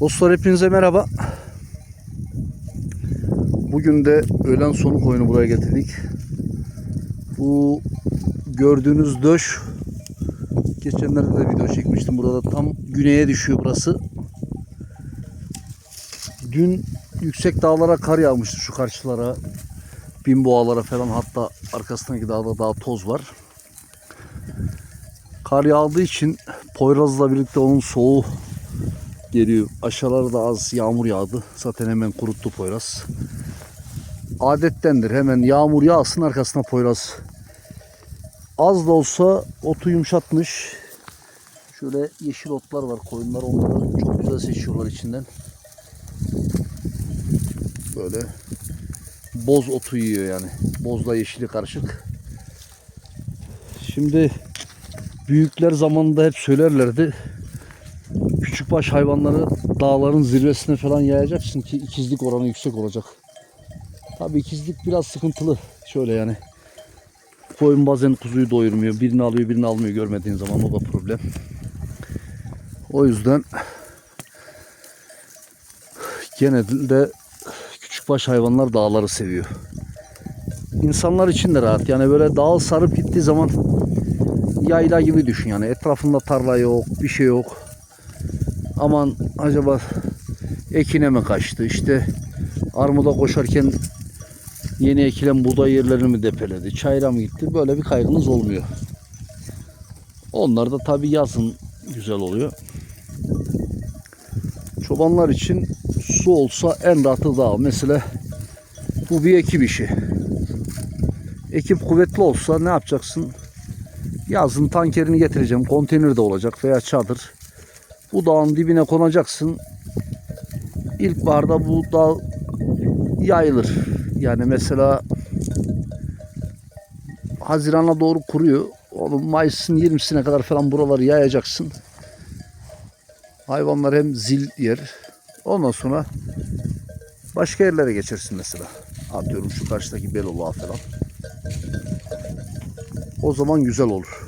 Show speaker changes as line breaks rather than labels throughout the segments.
Dostlar hepinize merhaba. Bugün de öğlen sonu koyunu buraya getirdik. Bu gördüğünüz döş geçenlerde de video çekmiştim. Burada tam güneye düşüyor burası. Dün yüksek dağlara kar yağmıştı şu karşılara. Bin boğalara falan hatta arkasındaki dağda daha toz var. Kar yağdığı için Poyraz'la birlikte onun soğuğu geliyor. Aşağılarda az yağmur yağdı. Zaten hemen kuruttu Poyraz. Adettendir. Hemen yağmur yağsın arkasına Poyraz. Az da olsa otu yumuşatmış. Şöyle yeşil otlar var. Koyunlar onları çok güzel seçiyorlar içinden. Böyle boz otu yiyor yani. Bozla yeşili karışık. Şimdi büyükler zamanında hep söylerlerdi. Küçükbaş hayvanları dağların zirvesine falan yayacaksın ki ikizlik oranı yüksek olacak. Tabii ikizlik biraz sıkıntılı. Şöyle yani. Koyun bazen kuzuyu doyurmuyor. Birini alıyor birini almıyor görmediğin zaman o da problem. O yüzden genelde küçükbaş hayvanlar dağları seviyor. İnsanlar için de rahat. Yani böyle dağ sarıp gittiği zaman yayla gibi düşün yani. Etrafında tarla yok, bir şey yok. Aman acaba ekine mi kaçtı? İşte armuda koşarken yeni ekilen buğday yerlerini mi depeledi? Çayıra mı gitti? Böyle bir kaygınız olmuyor. Onlar da tabii yazın güzel oluyor. Çobanlar için su olsa en rahatı dağ. Mesela bu bir ekip işi. Ekip kuvvetli olsa ne yapacaksın? Yazın tankerini getireceğim. Konteyner de olacak veya çadır. Bu dağın dibine konacaksın. İlkbaharda bu dağ yayılır. Yani mesela Haziran'a doğru kuruyor. Onu Mayıs'ın 20'sine kadar falan buraları yayacaksın. Hayvanlar hem zil yer. Ondan sonra başka yerlere geçersin mesela. Atıyorum şu karşıdaki Beloğlu'a falan. O zaman güzel olur.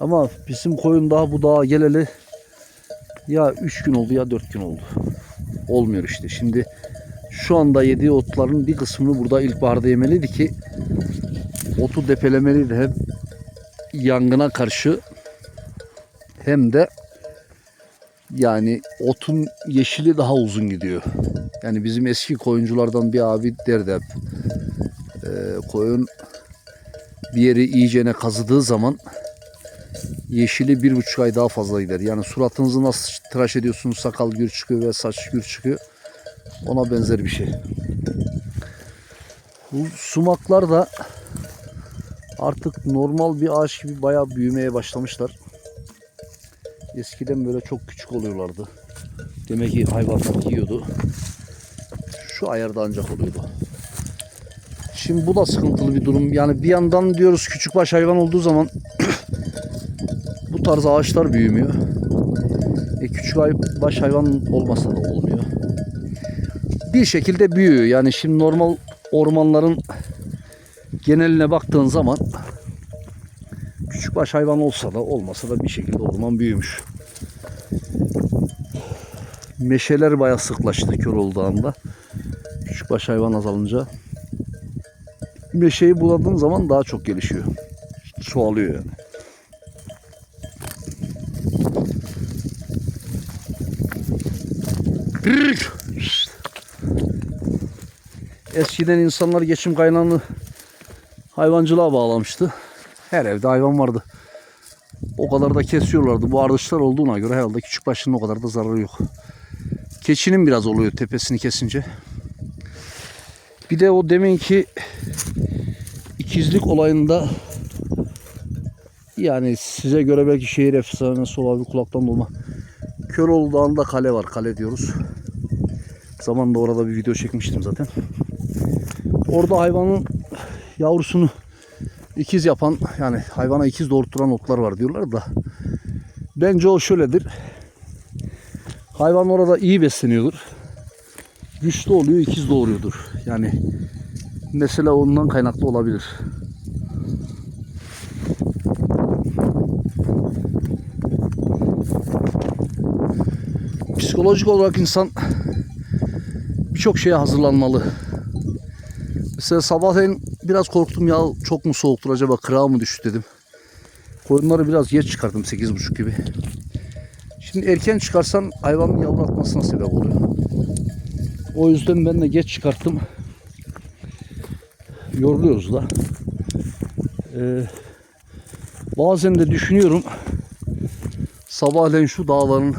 Ama bizim koyun daha bu dağa geleli ya 3 gün oldu ya 4 gün oldu. Olmuyor işte. Şimdi şu anda yediği otların bir kısmını burada ilkbaharda yemeliydi ki otu depelemeliydi hem yangına karşı hem de yani otun yeşili daha uzun gidiyor. Yani bizim eski koyunculardan bir abi derdi hep. Ee, koyun bir yeri iyicene kazıdığı zaman yeşili bir buçuk ay daha fazla gider. Yani suratınızı nasıl tıraş ediyorsunuz sakal gür çıkıyor ve saç gür çıkıyor. Ona benzer bir şey. Bu sumaklar da artık normal bir ağaç gibi bayağı büyümeye başlamışlar. Eskiden böyle çok küçük oluyorlardı. Demek ki hayvanlar yiyordu. Şu ayarda ancak oluyordu. Şimdi bu da sıkıntılı bir durum. Yani bir yandan diyoruz küçükbaş hayvan olduğu zaman tarz ağaçlar büyümüyor. E küçük baş hayvan olmasa da olmuyor. Bir şekilde büyüyor. Yani şimdi normal ormanların geneline baktığın zaman küçükbaş hayvan olsa da olmasa da bir şekilde orman büyümüş. Meşeler bayağı sıklaştı Köroğlu Dağı'nda. Küçükbaş hayvan azalınca meşeyi buladığın zaman daha çok gelişiyor. Çoğalıyor yani. Eskiden insanlar geçim kaynağını hayvancılığa bağlamıştı. Her evde hayvan vardı. O kadar da kesiyorlardı. Bu ardışlar olduğuna göre herhalde küçük başının o kadar da zararı yok. Keçinin biraz oluyor tepesini kesince. Bir de o deminki ikizlik olayında yani size göre belki şehir efsanesi olabilir kulaktan dolma. Köroğlu Dağı'nda kale var. Kale diyoruz. Zamanında orada bir video çekmiştim zaten. Orada hayvanın yavrusunu ikiz yapan yani hayvana ikiz doğurtturan otlar var diyorlar da bence o şöyledir. Hayvan orada iyi besleniyordur. Güçlü oluyor, ikiz doğuruyordur. Yani mesela ondan kaynaklı olabilir. psikolojik olarak insan birçok şeye hazırlanmalı. Mesela sabahleyin biraz korktum ya çok mu soğuktur acaba kırağı mı düştü dedim. Koyunları biraz geç çıkardım 8.30 gibi. Şimdi erken çıkarsan hayvanın yavru atmasına sebep oluyor. O yüzden ben de geç çıkarttım. Yoruluyoruz da. Ee, bazen de düşünüyorum sabahleyin şu dağların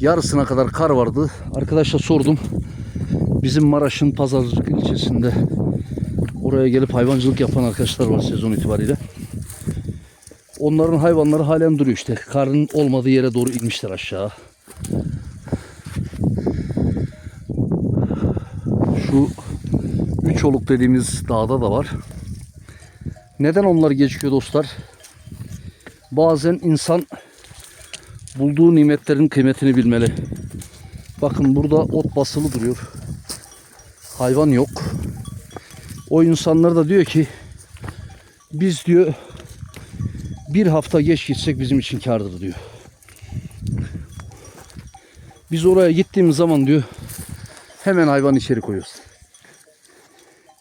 yarısına kadar kar vardı. Arkadaşa sordum. Bizim Maraş'ın Pazarcık ilçesinde oraya gelip hayvancılık yapan arkadaşlar var sezon itibariyle. Onların hayvanları halen duruyor işte. Karın olmadığı yere doğru inmişler aşağı. Şu üç oluk dediğimiz dağda da var. Neden onlar geçiyor dostlar? Bazen insan bulduğu nimetlerin kıymetini bilmeli. Bakın burada ot basılı duruyor. Hayvan yok. O insanlar da diyor ki biz diyor bir hafta geç gitsek bizim için kardır diyor. Biz oraya gittiğimiz zaman diyor hemen hayvan içeri koyuyoruz.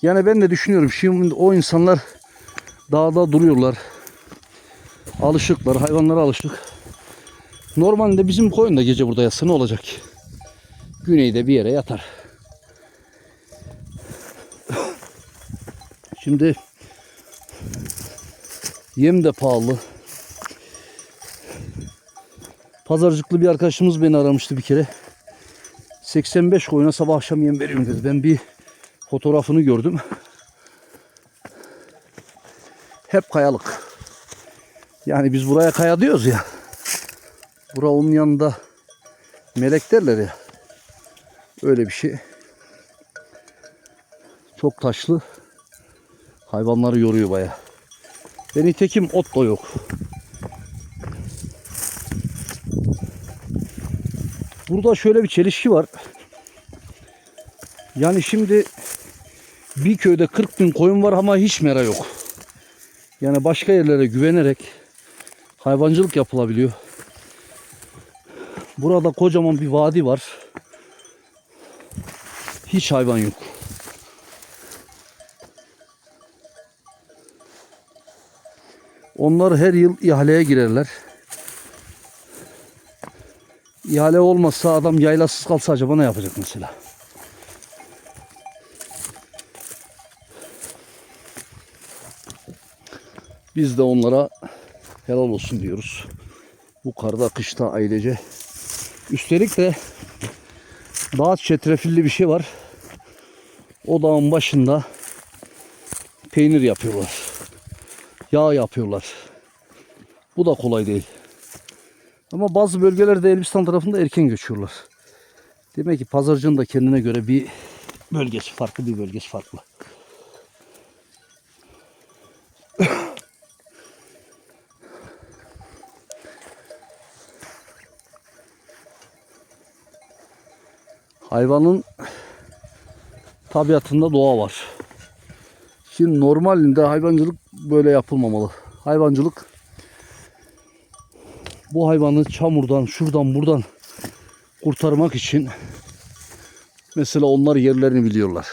Yani ben de düşünüyorum şimdi o insanlar dağda duruyorlar. Alışıklar, hayvanlara alışık. Normalde bizim koyun da gece burada yatsa ne olacak? Güneyde bir yere yatar. Şimdi yem de pahalı. Pazarcıklı bir arkadaşımız beni aramıştı bir kere. 85 koyuna sabah akşam yem veriyorum dedi. Ben bir fotoğrafını gördüm. Hep kayalık. Yani biz buraya kaya diyoruz ya. Bura onun yanında melek derler ya. Öyle bir şey. Çok taşlı. Hayvanları yoruyor baya. Ve nitekim ot da yok. Burada şöyle bir çelişki var. Yani şimdi bir köyde 40 bin koyun var ama hiç mera yok. Yani başka yerlere güvenerek hayvancılık yapılabiliyor. Burada kocaman bir vadi var. Hiç hayvan yok. Onlar her yıl ihaleye girerler. İhale olmazsa adam yaylasız kalsa acaba ne yapacak mesela? Biz de onlara helal olsun diyoruz. Bu karda kışta ailece. Üstelik de daha çetrefilli bir şey var. O dağın başında peynir yapıyorlar. Yağ yapıyorlar. Bu da kolay değil. Ama bazı bölgelerde Elbistan tarafında erken göçüyorlar. Demek ki pazarcının da kendine göre bir bölgesi farklı, bir bölgesi farklı. Hayvanın tabiatında doğa var. Şimdi normalinde hayvancılık böyle yapılmamalı. Hayvancılık bu hayvanı çamurdan, şuradan, buradan kurtarmak için mesela onlar yerlerini biliyorlar.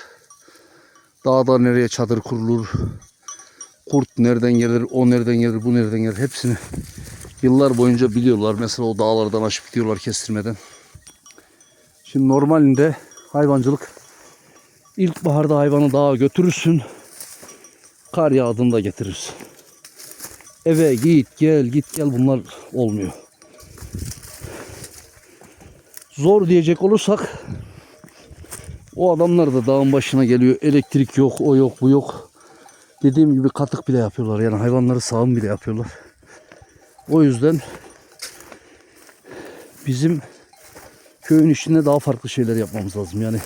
Dağda nereye çadır kurulur, kurt nereden gelir, o nereden gelir, bu nereden gelir hepsini yıllar boyunca biliyorlar. Mesela o dağlardan aşıp gidiyorlar kestirmeden. Şimdi normalinde hayvancılık ilkbaharda hayvanı dağa götürürsün. Kar yağdığında getirirsin. Eve git gel git gel bunlar olmuyor. Zor diyecek olursak o adamlar da dağın başına geliyor. Elektrik yok, o yok, bu yok. Dediğim gibi katık bile yapıyorlar. Yani hayvanları sağım bile yapıyorlar. O yüzden bizim köyün içinde daha farklı şeyler yapmamız lazım. Yani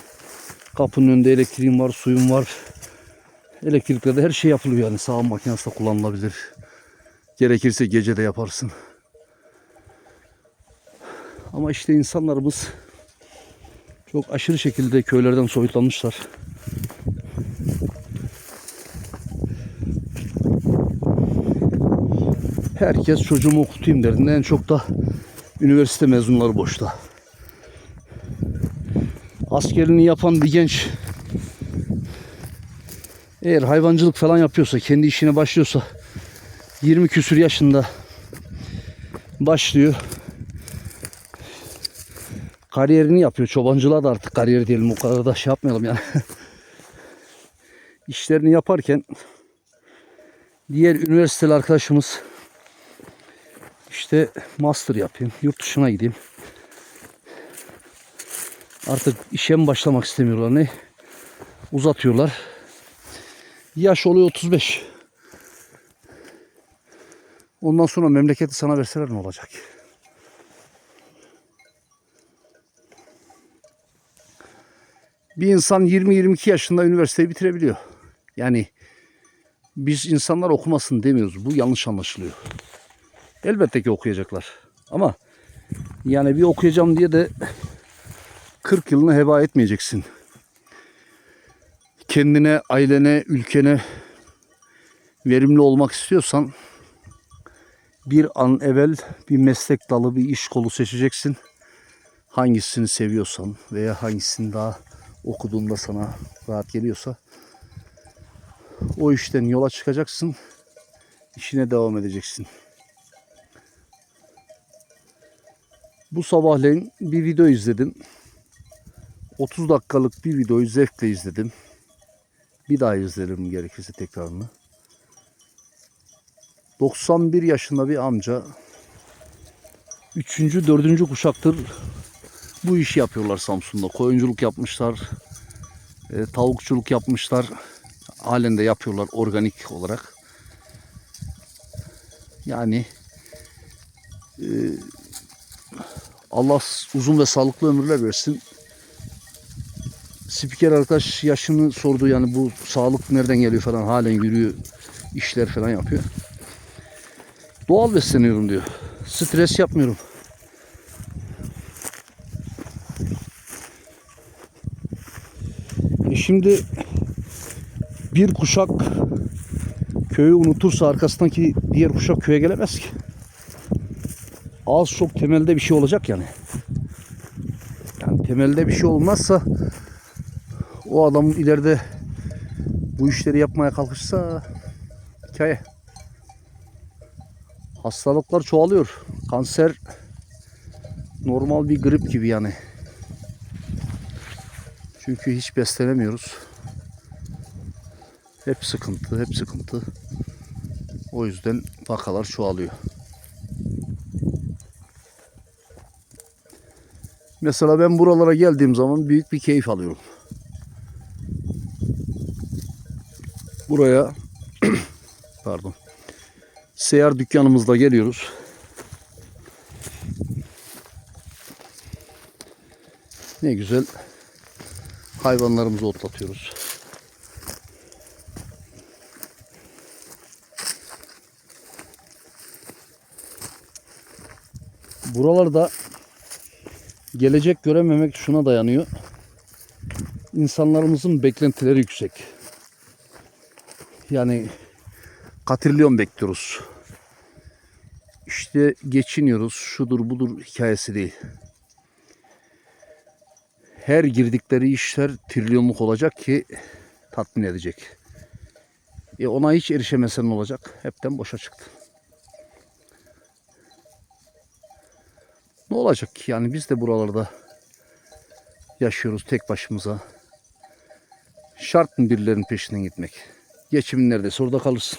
kapının önünde elektriğin var, suyun var. Elektrikle de her şey yapılıyor yani. Sağım makinesi de kullanılabilir. Gerekirse gece de yaparsın. Ama işte insanlarımız çok aşırı şekilde köylerden soyutlanmışlar. Herkes çocuğumu okutayım derdinde en çok da üniversite mezunları boşta. askerini yapan bir genç eğer hayvancılık falan yapıyorsa, kendi işine başlıyorsa 20 küsür yaşında başlıyor. Kariyerini yapıyor. Çobancılığa da artık kariyer diyelim. O kadar da şey yapmayalım yani. İşlerini yaparken diğer üniversiteli arkadaşımız işte master yapayım, yurt dışına gideyim. Artık işe mi başlamak istemiyorlar ne? Uzatıyorlar. Yaş oluyor 35. Ondan sonra memleketi sana verseler ne olacak? Bir insan 20-22 yaşında üniversiteyi bitirebiliyor. Yani biz insanlar okumasın demiyoruz. Bu yanlış anlaşılıyor. Elbette ki okuyacaklar. Ama yani bir okuyacağım diye de 40 yılını heba etmeyeceksin. Kendine, ailene, ülkene verimli olmak istiyorsan bir an evvel bir meslek dalı, bir iş kolu seçeceksin. Hangisini seviyorsan veya hangisini daha okuduğunda sana rahat geliyorsa o işten yola çıkacaksın. işine devam edeceksin. Bu sabahleyin bir video izledim. 30 dakikalık bir videoyu zevkle izledim. Bir daha izlerim gerekirse tekrarını. 91 yaşında bir amca 3. 4. kuşaktır bu işi yapıyorlar Samsun'da. Koyunculuk yapmışlar, e, tavukçuluk yapmışlar. Halen de yapıyorlar organik olarak. Yani e, Allah uzun ve sağlıklı ömürler versin. Spiker arkadaş yaşını sordu yani bu sağlık nereden geliyor falan halen yürüyor işler falan yapıyor. Doğal besleniyorum diyor. Stres yapmıyorum. E şimdi bir kuşak köyü unutursa arkasındaki diğer kuşak köye gelemez ki. Az çok temelde bir şey olacak yani. Yani temelde bir şey olmazsa o adam ileride bu işleri yapmaya kalkışsa hikaye. Hastalıklar çoğalıyor. Kanser normal bir grip gibi yani. Çünkü hiç beslenemiyoruz. Hep sıkıntı, hep sıkıntı. O yüzden vakalar çoğalıyor. Mesela ben buralara geldiğim zaman büyük bir keyif alıyorum. Buraya pardon. Seyyar dükkanımızda geliyoruz. Ne güzel hayvanlarımızı otlatıyoruz. Buralarda gelecek görememek şuna dayanıyor. İnsanlarımızın beklentileri yüksek. Yani katrilyon bekliyoruz. İşte geçiniyoruz, şudur budur hikayesi değil. Her girdikleri işler trilyonluk olacak ki tatmin edecek. E ona hiç erişemesen olacak? Hepten boşa çıktı. Ne olacak ki? Yani biz de buralarda yaşıyoruz tek başımıza. Şart mı birilerinin peşinden gitmek? Geçimin neredeyse orada kalırsın.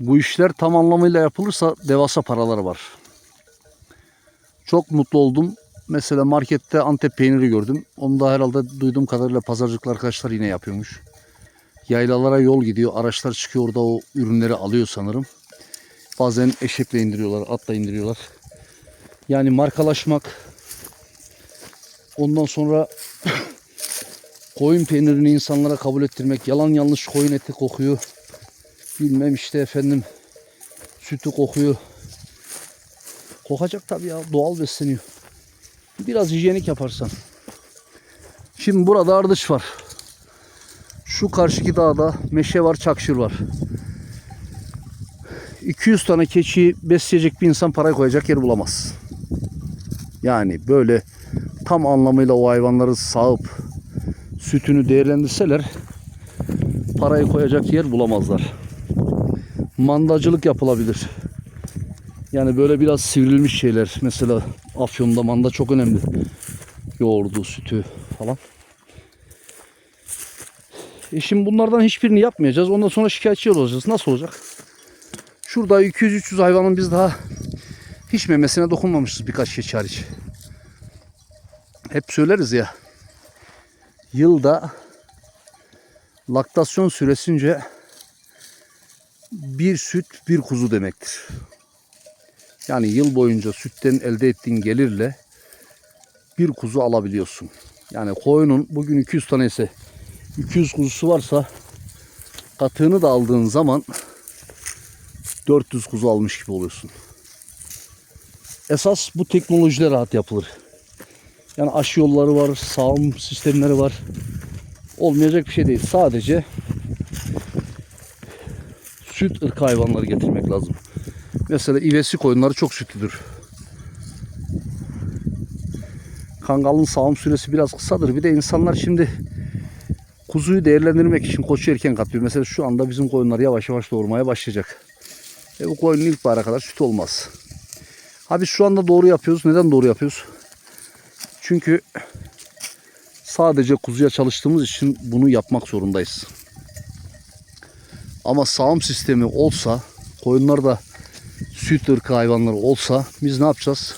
Bu işler tam anlamıyla yapılırsa devasa paralar var. Çok mutlu oldum. Mesela markette Antep peyniri gördüm. Onu da herhalde duyduğum kadarıyla pazarcıklı arkadaşlar yine yapıyormuş. Yaylalara yol gidiyor. Araçlar çıkıyor orada o ürünleri alıyor sanırım. Bazen eşekle indiriyorlar, atla indiriyorlar. Yani markalaşmak. Ondan sonra koyun peynirini insanlara kabul ettirmek. Yalan yanlış koyun eti kokuyor. Bilmem işte efendim sütü kokuyor. Kokacak tabii ya doğal besleniyor. Biraz hijyenik yaparsan. Şimdi burada ardıç var. Şu karşıki dağda meşe var, çakşır var. 200 tane keçi besleyecek bir insan parayı koyacak yer bulamaz. Yani böyle tam anlamıyla o hayvanları sağıp sütünü değerlendirseler parayı koyacak yer bulamazlar. Mandacılık yapılabilir. Yani böyle biraz sivrilmiş şeyler. Mesela Afyon'da manda çok önemli. Yoğurdu, sütü falan. E şimdi bunlardan hiçbirini yapmayacağız. Ondan sonra şikayetçi olacağız. Nasıl olacak? Şurada 200-300 hayvanın biz daha hiç memesine dokunmamışız birkaç keçi hariç. Hep söyleriz ya. Yılda laktasyon süresince bir süt bir kuzu demektir. Yani yıl boyunca sütten elde ettiğin gelirle bir kuzu alabiliyorsun. Yani koyunun bugün 200 tane ise 200 kuzusu varsa katığını da aldığın zaman 400 kuzu almış gibi oluyorsun. Esas bu teknolojiyle rahat yapılır. Yani aşı yolları var, sağım sistemleri var. Olmayacak bir şey değil. Sadece süt ırkı hayvanları getirmek lazım. Mesela ivesi koyunları çok sütlüdür. Kangalın sağım süresi biraz kısadır. Bir de insanlar şimdi kuzuyu değerlendirmek için koçu erken katıyor. Mesela şu anda bizim koyunlar yavaş yavaş doğurmaya başlayacak. E bu koyunun ilk bahara kadar süt olmaz. Ha biz şu anda doğru yapıyoruz. Neden doğru yapıyoruz? Çünkü sadece kuzuya çalıştığımız için bunu yapmak zorundayız. Ama sağım sistemi olsa, koyunlar da süt ırkı hayvanları olsa biz ne yapacağız?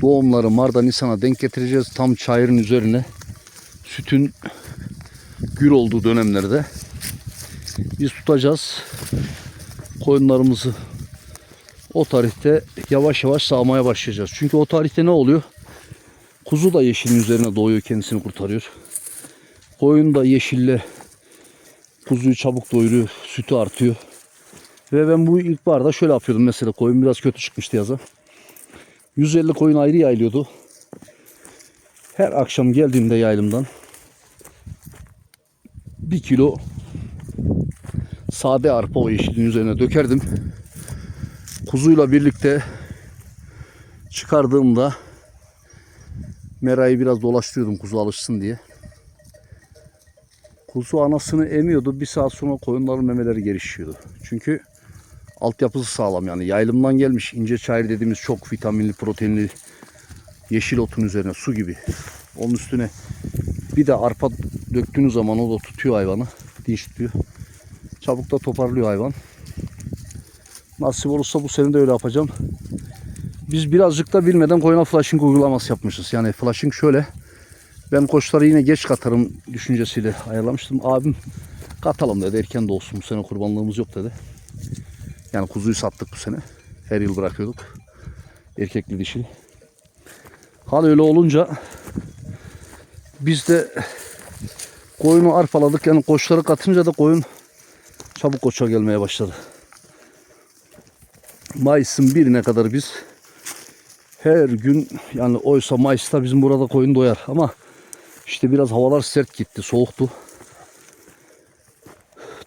Doğumları Mart'ta Nisan'a denk getireceğiz. Tam çayırın üzerine sütün gür olduğu dönemlerde biz tutacağız. Koyunlarımızı o tarihte yavaş yavaş sağmaya başlayacağız. Çünkü o tarihte ne oluyor? Kuzu da yeşilin üzerine doğuyor kendisini kurtarıyor. Koyun da yeşille kuzuyu çabuk doyuruyor. Sütü artıyor. Ve ben bu ilkbaharda şöyle yapıyordum mesela. Koyun biraz kötü çıkmıştı yaza. 150 koyun ayrı yayılıyordu. Her akşam geldiğimde yaylımdan bir kilo sade arpa o yeşilin üzerine dökerdim. Kuzuyla birlikte çıkardığımda merayı biraz dolaştırıyordum kuzu alışsın diye. Kuzu anasını emiyordu. Bir saat sonra koyunların memeleri gelişiyordu. Çünkü altyapısı sağlam yani. Yaylımdan gelmiş ince çayır dediğimiz çok vitaminli, proteinli yeşil otun üzerine su gibi. Onun üstüne bir de arpa döktüğünüz zaman o da tutuyor hayvanı. Dinç tutuyor. Çabuk da toparlıyor hayvan. Nasip olursa bu sene de öyle yapacağım. Biz birazcık da bilmeden koyuna flashing uygulaması yapmışız. Yani flashing şöyle. Ben koçları yine geç katarım düşüncesiyle ayarlamıştım. Abim katalım dedi. Erken de olsun bu sene kurbanlığımız yok dedi. Yani kuzuyu sattık bu sene. Her yıl bırakıyorduk. Erkekli dişili. Hal öyle olunca biz de koyunu arpaladık. Yani koçları katınca da koyun çabuk koça gelmeye başladı. Mayıs'ın birine kadar biz her gün yani oysa Mayıs'ta bizim burada koyun doyar ama işte biraz havalar sert gitti, soğuktu.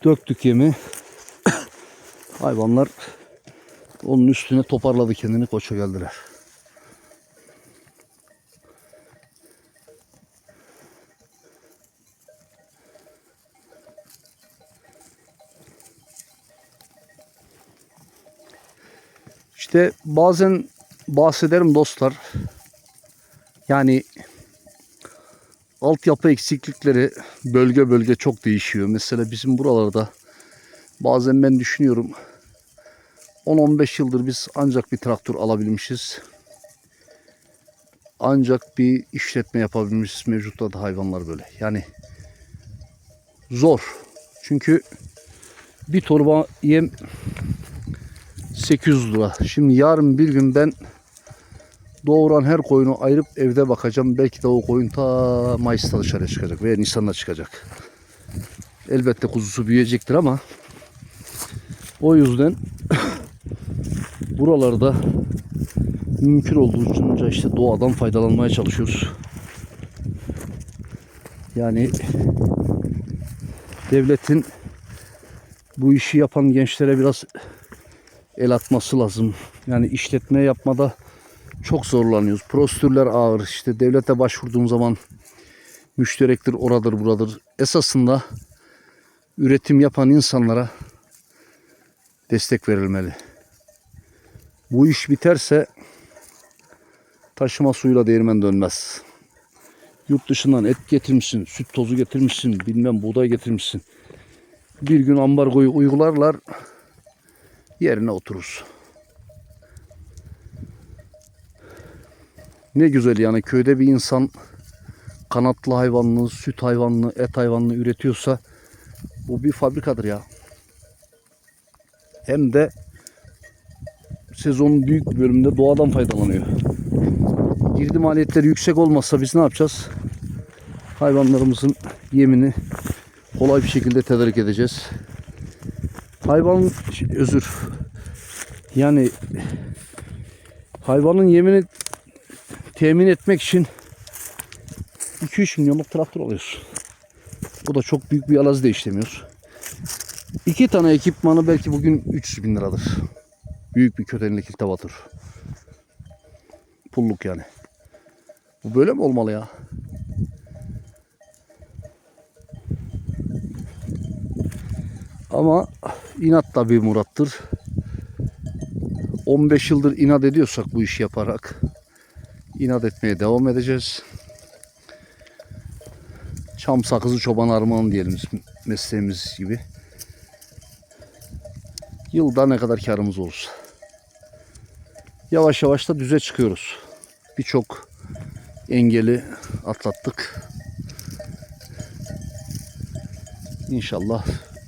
Döktük yemi. Hayvanlar onun üstüne toparladı kendini koça geldiler. İşte bazen bahsederim dostlar. Yani altyapı eksiklikleri bölge bölge çok değişiyor. Mesela bizim buralarda bazen ben düşünüyorum 10-15 yıldır biz ancak bir traktör alabilmişiz. Ancak bir işletme yapabilmişiz. Mevcutta da hayvanlar böyle. Yani zor. Çünkü bir torba yem 800 lira. Şimdi yarın bir gün ben doğuran her koyunu ayırıp evde bakacağım. Belki de o koyun ta Mayıs'ta dışarıya çıkacak veya Nisan'da çıkacak. Elbette kuzusu büyüyecektir ama o yüzden buralarda mümkün olduğunca işte doğadan faydalanmaya çalışıyoruz. Yani devletin bu işi yapan gençlere biraz el atması lazım. Yani işletme yapmada çok zorlanıyoruz. Prosedürler ağır. İşte devlete başvurduğum zaman müşterektir, oradır, buradır. Esasında üretim yapan insanlara destek verilmeli. Bu iş biterse taşıma suyla değirmen dönmez. Yurt dışından et getirmişsin, süt tozu getirmişsin, bilmem buğday getirmişsin. Bir gün ambargoyu uygularlar, yerine otururuz. Ne güzel yani köyde bir insan kanatlı hayvanlı, süt hayvanlı, et hayvanlı üretiyorsa bu bir fabrikadır ya. Hem de sezonun büyük bir bölümünde doğadan faydalanıyor. Girdi maliyetleri yüksek olmazsa biz ne yapacağız? Hayvanlarımızın yemini kolay bir şekilde tedarik edeceğiz. Hayvan özür. Yani hayvanın yemini temin etmek için 2-3 milyonluk traktör alıyoruz. Bu da çok büyük bir arazi de işlemiyoruz. İki tane ekipmanı belki bugün 300 bin liradır. Büyük bir kötenlik iltivatır. Pulluk yani. Bu böyle mi olmalı ya? Ama inat da bir murattır. 15 yıldır inat ediyorsak bu işi yaparak inat etmeye devam edeceğiz. Çam sakızı çoban armağan diyelim mesleğimiz gibi. Yılda ne kadar karımız olursa. Yavaş yavaş da düze çıkıyoruz. Birçok engeli atlattık. İnşallah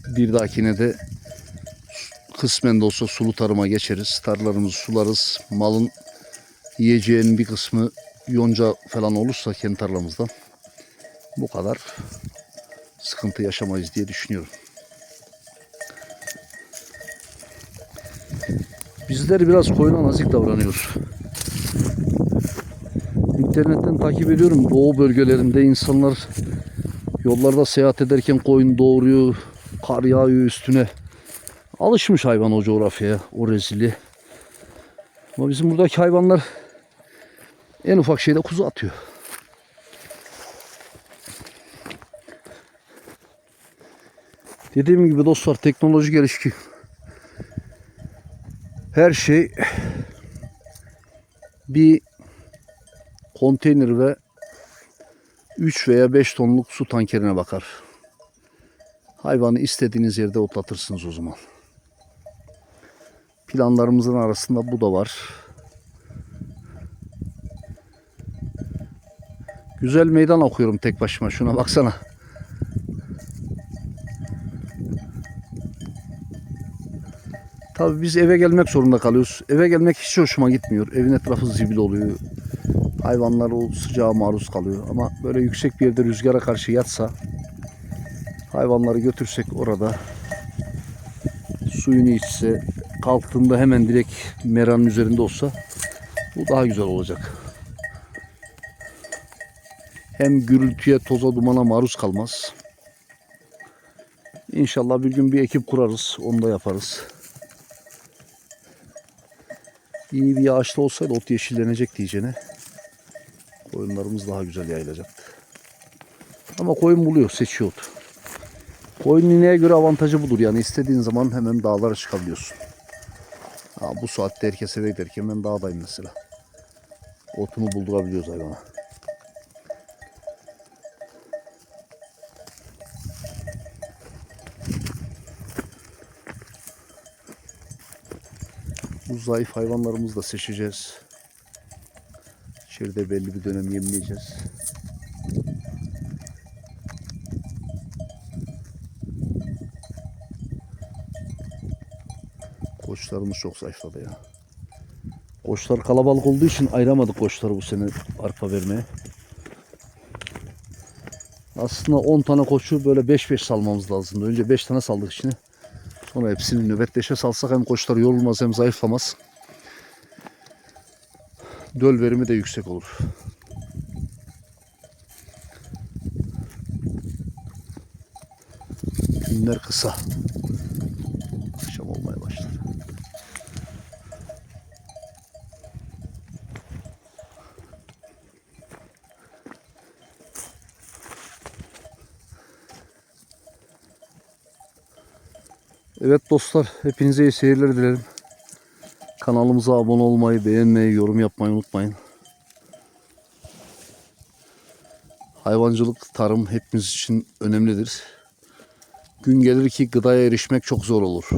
bir dahakine de kısmen de olsa sulu tarıma geçeriz. Tarlalarımızı sularız. Malın yiyeceğinin bir kısmı yonca falan olursa kendi tarlamızdan bu kadar sıkıntı yaşamayız diye düşünüyorum. Bizler biraz koyuna nazik davranıyoruz. İnternetten takip ediyorum doğu bölgelerinde insanlar yollarda seyahat ederken koyun doğuruyor, kar yağıyor üstüne. Alışmış hayvan o coğrafyaya, o rezili. Ama bizim buradaki hayvanlar en ufak şeyde kuzu atıyor. Dediğim gibi dostlar teknoloji gelişki. Her şey bir konteyner ve 3 veya 5 tonluk su tankerine bakar. Hayvanı istediğiniz yerde otlatırsınız o zaman. Planlarımızın arasında bu da var. Güzel meydan okuyorum tek başıma. Şuna baksana. Tabii biz eve gelmek zorunda kalıyoruz. Eve gelmek hiç hoşuma gitmiyor. Evin etrafı zibil oluyor. Hayvanlar o sıcağa maruz kalıyor. Ama böyle yüksek bir yerde rüzgara karşı yatsa hayvanları götürsek orada suyunu içse kalktığında hemen direkt meranın üzerinde olsa bu daha güzel olacak. Hem gürültüye, toza, dumana maruz kalmaz. İnşallah bir gün bir ekip kurarız. Onu da yaparız. İyi bir yağışlı olsaydı ot yeşillenecek diyeceğine. Koyunlarımız daha güzel yayılacaktı. Ama koyun buluyor, seçiyor ot. Koyun ineğe göre avantajı budur. Yani istediğin zaman hemen dağlara çıkabiliyorsun. Ha, bu saatte herkes eve giderken ben dağdayım mesela. Otunu buldurabiliyoruz hayvana. Bu zayıf hayvanlarımızı da seçeceğiz. İçeride belli bir dönem yemleyeceğiz. Koçlarımız çok zayıfladı ya. Koçlar kalabalık olduğu için ayıramadık koçları bu sene arpa vermeye. Aslında 10 tane koçu böyle 5-5 salmamız lazımdı. Önce 5 tane saldık içine. Sonra hepsini nöbetleşe salsak hem koçlar yorulmaz hem zayıflamaz. Döl verimi de yüksek olur. Günler kısa. Akşam olmaya başladı. Evet dostlar hepinize iyi seyirler dilerim. Kanalımıza abone olmayı, beğenmeyi, yorum yapmayı unutmayın. Hayvancılık, tarım hepimiz için önemlidir. Gün gelir ki gıdaya erişmek çok zor olur.